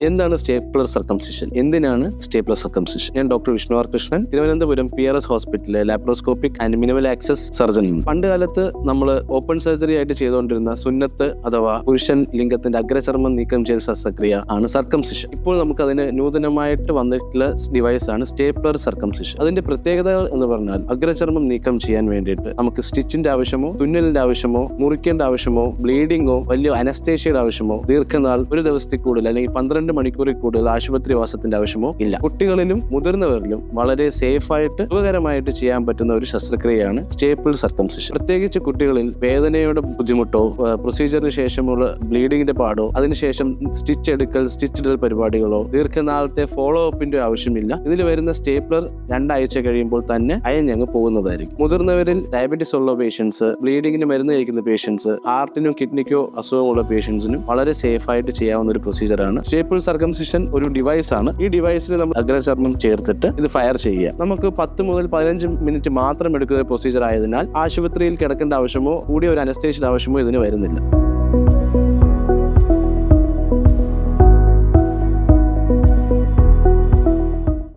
എന്താണ് stapler circumcision എന്തിനാണ് stapler circumcision ഞാൻ doctor വിഷ്ണുവാർ Krishnan Thiruvananthapuram P R S ഹോസ്പിറ്റലിലെ laparoscopic and minimal access surgeon പണ്ട് കാലത്ത് നമ്മൾ ഓപ്പൺ സർജറി ആയിട്ട് ചെയ്തുകൊണ്ടിരുന്ന സുന്നത്ത് അഥവാ പുരുഷൻ ലിംഗത്തിന്റെ അഗ്രചർമ്മം നീക്കം ചെയ്ത ശസ്ത്രക്രിയ ആണ് സർക്കംസിഷൻ ഇപ്പോൾ നമുക്ക് അതിന് നൂതനമായിട്ട് വന്നിട്ടുള്ള ഡിവൈസ് ആണ് സ്റ്റേപ്ലർ സർക്കംസിഷൻ അതിന്റെ പ്രത്യേകതകൾ എന്ന് പറഞ്ഞാൽ അഗ്രചർമ്മം നീക്കം ചെയ്യാൻ വേണ്ടിയിട്ട് നമുക്ക് സ്റ്റിച്ചിന്റെ ആവശ്യമോ തുന്നലിന്റെ ആവശ്യമോ മുറിക്കേണ്ട ആവശ്യമോ ബ്ലീഡിങ്ങോ വലിയ അനസ്തേഷ്യയുടെ ആവശ്യമോ ദീർഘനാൾ ഒരു ദിവസത്തിൽ കൂടുതൽ അല്ലെങ്കിൽ പന്ത്രണ്ട് മണിക്കൂറിൽ കൂടുതൽ ആശുപത്രി വാസത്തിന്റെ ആവശ്യമോ ഇല്ല. കുട്ടികളിലും മുതിർന്നവരിലും വളരെ സേഫായിട്ട് സുഖകരമായിട്ട് ചെയ്യാൻ പറ്റുന്ന ഒരു ശസ്ത്രക്രിയയാണ് സ്റ്റേപ്പിൾ സർക്കംസിഷൻ. പ്രത്യേകിച്ച് കുട്ടികളിൽ വേദനയുടെ ബുദ്ധിമുട്ടോ പ്രൊസീജിയറിന് ശേഷമുള്ള ബ്ലീഡിങ്ങിന്റെ പാടോ അതിനുശേഷം സ്റ്റിച്ച് എടുക്കൽ സ്റ്റിച്ച് ഇടൽ പരിപാടികളോ ദീർഘനാളത്തെ ഫോളോ അപ്പിന്റെ ആവശ്യമില്ല. ഇതിൽ വരുന്ന സ്റ്റേപ്ലർ രണ്ടാഴ്ച കഴിയുമ്പോൾ തന്നെ അയഞ്ഞങ്ങ് പോകുന്നതായിരിക്കും. മുതിർന്നവരിൽ ഡയബറ്റീസ് ഉള്ള പേഷ്യൻസ് ബ്ലീഡിങ്ങിന് മരുന്ന് കഴിക്കുന്ന പേഷ്യൻസ് ഹാർട്ടിനും കിഡ്നിക്കോ അസുഖമുള്ള പേഷ്യൻസിനും വളരെ സേഫായിട്ട് ചെയ്യാവുന്ന ഒരു പ്രൊസീജിയറാണ് സ്റ്റേപ്പിൾ സർക്കംസിഷൻ ഒരു ഡിവൈസ് ആണ്. ഈ ഡിവൈസിൽ നമ്മൾ അഗ്രചർമ്മം ചേർത്തിട്ട് ഇത് ഫയർ ചെയ്യുക. നമുക്ക് പത്ത് മുതൽ പതിനഞ്ച് മിനിറ്റ് മാത്രം എടുക്കുന്ന പ്രൊസീജിയർ ആയതിനാൽ ആശുപത്രിയിൽ കിടക്കേണ്ട ആവശ്യമോ കൂടിയ ഒരു അനസ്തേഷ്യൻ ആവശ്യമോ ഇതിന് വരുന്നില്ല.